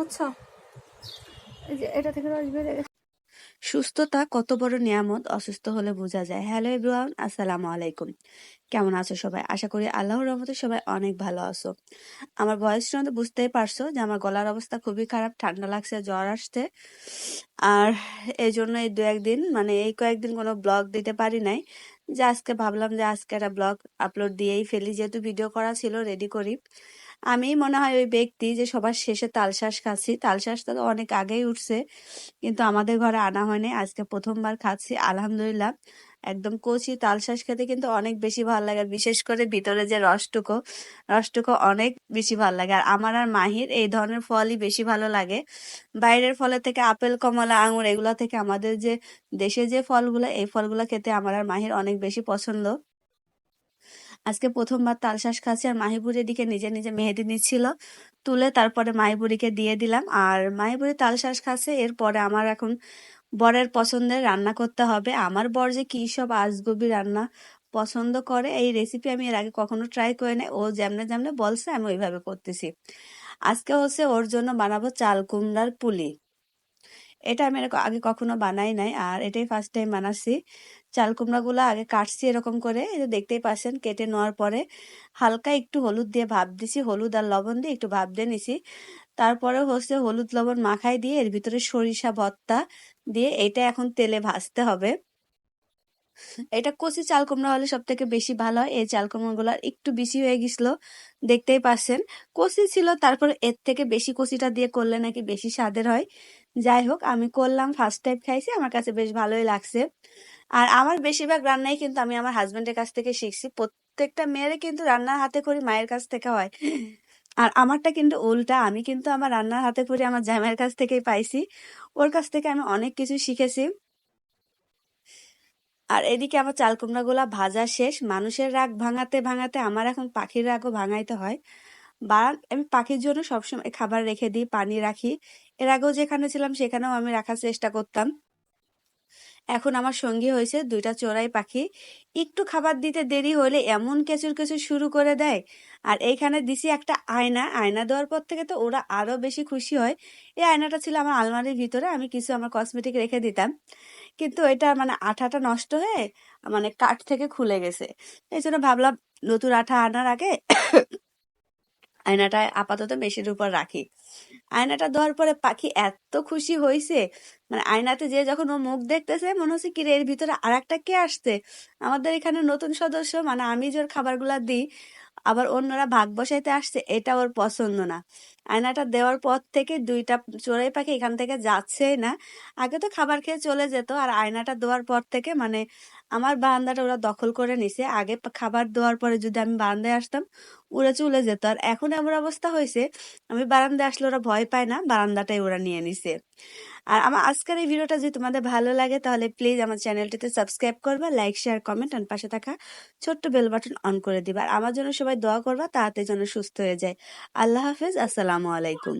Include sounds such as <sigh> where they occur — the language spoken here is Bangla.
বুঝছ? এটা থেকে সুস্থতা কত বড় নিয়ামত, অসুস্থ হলে বোঝা যায়। হ্যালো এভরিওয়ান, আসসালামু আলাইকুম। কেমন আছো সবাই? আশা করি আল্লাহর রহমতে সবাই অনেক ভালো আছো। আমার বয়স শুনে বুঝতেই পারছ যে আমার গলার অবস্থা খুবই খারাপ, ঠান্ডা লাগছে, জ্বর আসছে। আর এই জন্য এই দু একদিন মানে এই কয়েকদিন কোনো ব্লগ দিতে পারি নাই। যে আজকে ভাবলাম যে আজকে একটা ব্লগ আপলোড দিয়েই ফেলি, যেহেতু ভিডিও করা ছিল রেডি করি। আমি মনে হয় ওই ব্যক্তি যে সবার শেষে তালশ্বাস খাচ্ছি। তালশ্বাসটা তো অনেক আগেই উঠছে, কিন্তু আমাদের ঘরে আনা হয়নি। আজকে প্রথমবার খাচ্ছি, আলহামদুলিল্লাহ। একদম কচি তালশ্বাস খেতে কিন্তু অনেক বেশি ভালো লাগে, বিশেষ করে ভিতরে যে রসটুকো রসটুকো অনেক বেশি ভালো লাগে। আর আমার আর মাহির এই ধরনের ফলই বেশি ভালো লাগে। বাইরের ফলের থেকে আপেল, কমলা, আঙুর, এগুলো থেকে আমাদের যে দেশে যে ফলগুলো, এই ফলগুলো খেতে আমার আর মাহির অনেক বেশি পছন্দ। আজকে প্রথমবার তালশ্বাস খাচ্ছি আর মাহিবুরের দিকে নিজে নিজে মেহেদি নিচ্ছিল, তুলে তারপরে মাহিবুরিকে দিয়ে দিলাম। আর মাহিবুরি তালশ্বাস খাচ্ছে, এরপরে আমার এখন বরের পছন্দের রান্না করতে হবে। আমার বর যে কী সব আজগুবি রান্না পছন্দ করে, এই রেসিপি আমি এর আগে কখনো ট্রাই করে নাই। ও যেমনে যেমনে বলছে, আমি ওইভাবে করতেছি। আজকে হচ্ছে ওর জন্য বানাবো চাল কুমড়ার পুলি। এটা আমি এরকম আগে কখনো বানাই নাই। আর এটাই ফার্স্ট টাইম বানাচ্ছি। চাল কুমড়াগুলো আগে কাটছি এরকম করে। দেখতেই পাচ্ছেন, কেটে নেওয়ার পরে হালকা একটু হলুদ দিয়ে ভাপ দিছি। হলুদ আর লবণ দিয়ে একটু ভাপ দিয়ে নিছি। তারপরে হচ্ছে হলুদ, লবণ মাখাই দিয়ে এর ভিতরে সরিষা ভর্তা দিয়ে এটা এখন তেলে ভাজতে হবে। এটা কচি চাল কুমড়া হলে সব থেকে বেশি ভালো হয়। এই চাল কুমড়াগুলো একটু বেশি হয়ে গেছিল, দেখতেই পাচ্ছেন। কচি ছিল, তারপর এর থেকে বেশি কচিটা দিয়ে করলে নাকি বেশি স্বাদের হয়। যাই হোক, আমি করলাম ফার্স্ট টাইম খাইছি, আমার কাছে বেশ ভালোই লাগছে। আর আমার বেশিরভাগ রান্নাই কিন্তু আমি আমার হাজবেন্ডের কাছ থেকে শিখছি। প্রত্যেকটা মেয়েরে কিন্তু রান্নার হাতে করি, মায়ের কাছ থেকে হয়। আর আমারটা কিন্তু উল্টা, আমি কিন্তু আমার রান্নার হাতে করি, আমার জামাইয়ের কাছ থেকেই পাইছি। ওর কাছ থেকে আমি অনেক কিছু শিখেছি। আর এদিকে আমার চাল কুমড়াগুলা ভাজা শেষ। মানুষের রাগ ভাঙাতে ভাঙাতে আমার এখন পাখির রাগও ভাঙাইতে হয়। বা আমি পাখির জন্য সবসময় খাবার রেখে দিই, পানি রাখি। এর আগেও যেখানে ছিলাম সেখানেও আমি রাখার চেষ্টা করতাম। এখন আমার সঙ্গী হয়েছে দুইটা চোরাই পাখি। একটু খাবার দিতে দেরি হলে এমন কেঁচুর কেঁচুর শুরু করে দেয়। আর এইখানে দিছি একটা আয়না। আয়না দেওয়ার পর থেকে তো ওরা আরও বেশি খুশি হয়। এই আয়নাটা ছিল আমার আলমারির ভিতরে, আমি কিছু আমার কসমেটিক রেখে দিতাম। কিন্তু এটা মানে আঠাটা নষ্ট হয়ে মানে কাঠ থেকে খুলে গেছে। এই জন্য ভাবলাম নতুন আঠা আনার আগে <coughs> আয়নাটা আপাতত মেশিনের উপর রাখি। আয়নাটা দেওয়ার পরে পাখি এত খুশি হয়েছে মানে আয়নাতে যে যখন ও মুখ দেখতেছে, মনে হচ্ছে কি রে, এর ভিতরে আর একটা কে আসছে? আমাদের এখানে নতুন সদস্য মানে আমি যে খাবারগুলা দিই আবার অন্যরা ভাগ বসাইতে আসছে, এটা ওর পছন্দ না। আয়নাটা দেওয়ার পর থেকে দুইটা চোরাই পাখি এখান থেকে যাচ্ছেই না। আগে তো খাবার খেয়ে চলে যেত, আর আয়নাটা দেওয়ার পর থেকে মানে আমার বারান্দাটা ওরা দখল করে নিছে। আগে খাবার দেওয়ার পরে যদি আমি বারান্দায় আসতাম, উড়ে চলে যেত। আর এখন এমন অবস্থা হয়েছে, আমি বারান্দায় আসলে ওরা ভয় পায় না, বারান্দাটাই ওরা নিয়ে নিছে। আর আমার আজকের এই ভিডিওটা যদি তোমাদের ভালো লাগে, তাহলে প্লিজ আমার চ্যানেলটিতে সাবস্ক্রাইব করবা লাইক শেয়ার কমেন্ট আর পাশে থাকা ছোট্ট বেল বাটন অন করে দিবা। আর আমার জন্য সবাই দোয়া করবা তাহাতে যেন সুস্থ হয়ে যায়। আল্লাহ হাফেজ, আসসালামু আলাইকুম।